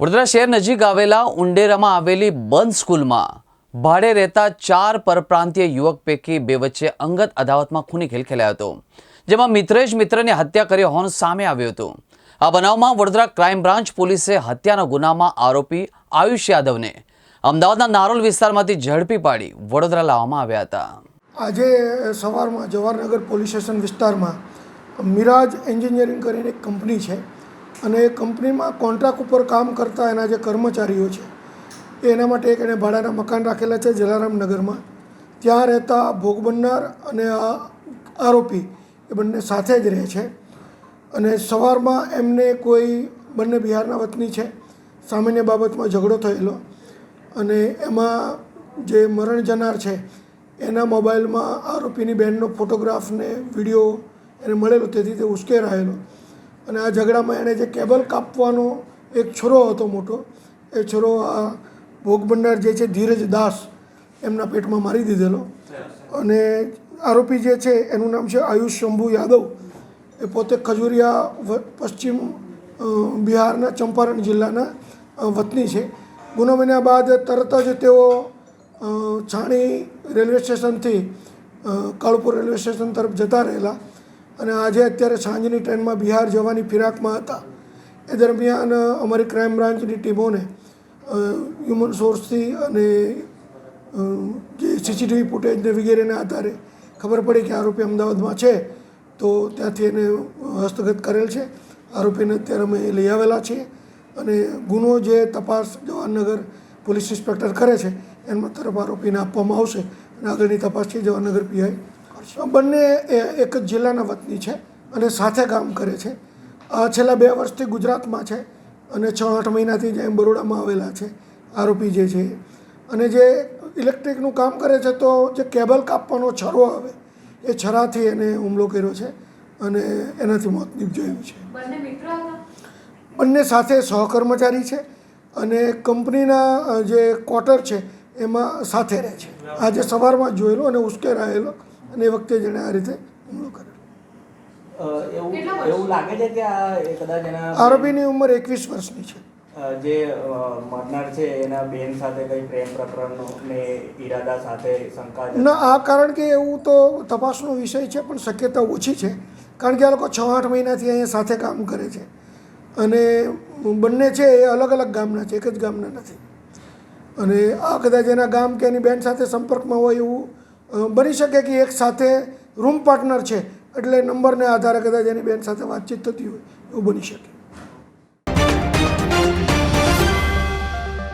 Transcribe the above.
વડોદરા શહેર નજીક આવેલા ઉંડેરામાં આવેલી બંધ સ્કૂલમાં ભાડે રહેતા ચાર પરપ્રાંતીય યુવક પૈકી બે વચ્ચે અંગત અદાવતમાં ખૂની ખેલ ખેલાયો હતો, જેમાં મિત્રે જ મિત્રની હત્યા કરી હોવાનું સામે આવ્યું હતું. આ બનાવમાં વડોદરા ક્રાઇમ બ્રાન્ચ પોલીસે હત્યાના ગુનામાં આરોપી આયુષ યાદવને અમદાવાદના નારોલ વિસ્તારમાંથી ઝડપી પાડી વડોદરા લાવવામાં આવ્યા હતા. આજે સવારમાં જવાહરનગર પોલીસ સ્ટેશન વિસ્તારમાં મિરાજ એન્જિનિયરિંગ કરીને એક કંપની છે અને એ કંપનીમાં કોન્ટ્રાક્ટ ઉપર કામ કરતા એના જે કર્મચારીઓ છે, એના માટે એક એણે ભાડાના મકાન રાખેલા છે જલારામ નગરમાં ત્યાં રહેતા ભોગ બનનાર અને આ આરોપી એ બંને સાથે જ રહે છે. અને સવારમાં એમને કોઈ બંને બિહારના વતની છે. સામાન્ય બાબતમાં ઝઘડો થયેલો. અને એમાં જે મરણ જનાર છે, એના મોબાઈલમાં આરોપીની બહેનનો ફોટોગ્રાફ ને વીડિયો એને મળેલો, તેથી તે ઉશ્કેરાયેલો. અને આ ઝઘડામાં એણે જે કેબલ કાપવાનો એક છોરો હતો મોટો, એ છોરો આ ભોગ બનનાર જે છે ધીરજ દાસ એમના પેટમાં મારી દીધેલો. અને આરોપી જે છે એનું નામ છે આયુષ શંભુ યાદવ. એ પોતે ખજુરિયા પશ્ચિમ બિહારના ચંપારણ જિલ્લાના વતની છે. ગુનો બન્યા બાદ તરત જ તેઓ છાણી રેલવે સ્ટેશનથી કાળપુર રેલવે સ્ટેશન તરફ જતા રહેલા. અને આજે અત્યારે સાંજની ટ્રેનમાં બિહાર જવાની ફિરાકમાં હતા. એ દરમિયાન અમારી ક્રાઇમ બ્રાન્ચની ટીમોને હ્યુમન સોર્સથી અને જે સીસીટીવી ફૂટેજને વગેરેના આધારે ખબર પડી કે આરોપી અમદાવાદમાં છે, તો ત્યાંથી એને હસ્તગત કરેલ છે. આરોપીને અત્યારે અમે લઈ આવેલા છીએ અને ગુનો જે તપાસ જવાહરનગર પોલીસ ઇન્સ્પેક્ટર કરે છે એમાં તરફ આરોપીને આપવામાં આવશે અને આગળની તપાસ છે જવાહરનગર પીઆઈ. બંને એ- એક જ જિલ્લાના વતની છે અને સાથે કામ કરે છે. આ છેલ્લા બે વર્ષથી ગુજરાતમાં છે અને છ આઠ મહિનાથી જે બરોડામાં આવેલા છે આરોપી જે છે અને જે ઇલેક્ટ્રિકનું કામ કરે છે તો જે કેબલ કાપવાનો છરો આવે એ છરાથી એને હુમલો કર્યો છે અને એનાથી મોત નિપજાયું છે. બંને સાથે સહકર્મચારી છે અને કંપનીના જે ક્વાર્ટર છે એમાં સાથે રહે છે. આજે સવારમાં જોયેલો અને ઉશ્કેરાયેલો અને એ વખતે જેણે આ રીતે હુમલો કર્યો. એવું એવું લાગે છે કે આ એ કદાચ એના આરોપીની ઉંમર એકવીસ વર્ષની છે. જે મરનાર છે એના બેન સાથે કઈ પ્રેમ પ્રકરણનો ને ઈરાદા સાથે શંકા ના આ કારણ કે એવું તો તપાસનો વિષય છે પણ શક્યતા ઓછી છે. કારણ કે આ લોકો છ આઠ મહિનાથી અહીંયા સાથે કામ કરે છે. અને બંને છે એ અલગ અલગ ગામના છે એક જ ગામના નથી. અને આ કદાચ એના ગામ કે એની બેન સાથે સંપર્કમાં હોય એવું બની શકે કે એક સાથે રૂમ પાર્ટનર છે, એટલે નંબરને આધારે કદાચ એની બેન સાથે વાતચીત થતી હોય, એવું બની શકે.